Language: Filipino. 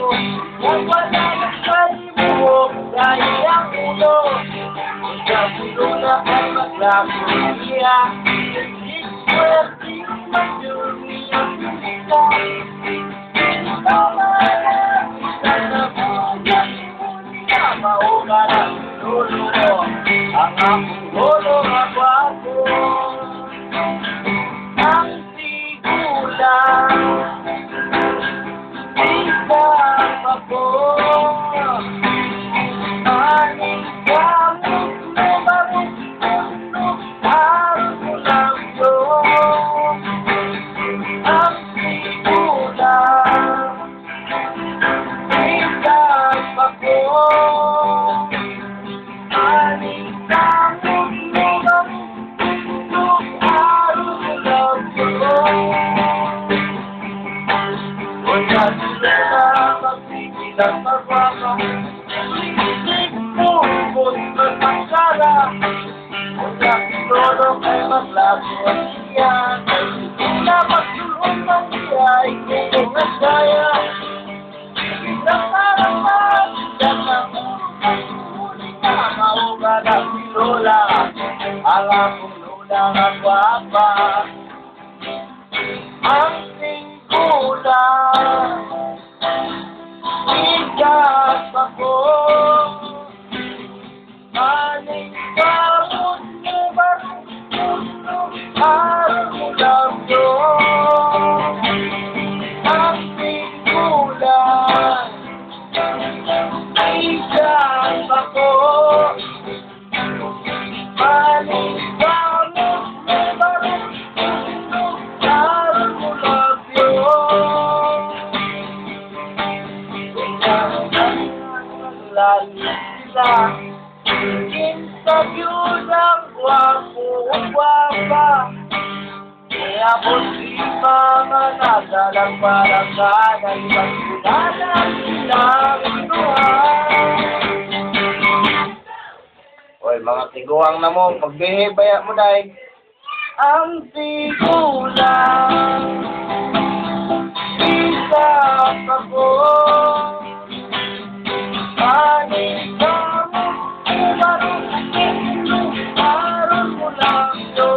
Nagwala ng kalimu mo Dahil ang ulo Sa puno na ang maglakuliya Pwedeng madumi ang pita Tama na Sana po ang Tama o na ng ulo Ang akong ulo magwaka Isip mo kung masakara Wala siguro kay maglago ang siya Wala magsulong ng biyay kung harapan Isang mahulog Huli na mauga ng lola Ang akong lola nga gwapa Igas ako lalila Interview ng gwapo-gwapa Kaya po si mama nadalang para sana Ibang sinalang sinabinuhan Oy, mga tiguang na mo, pagbihibaya mo dahil. Ang sigulang you know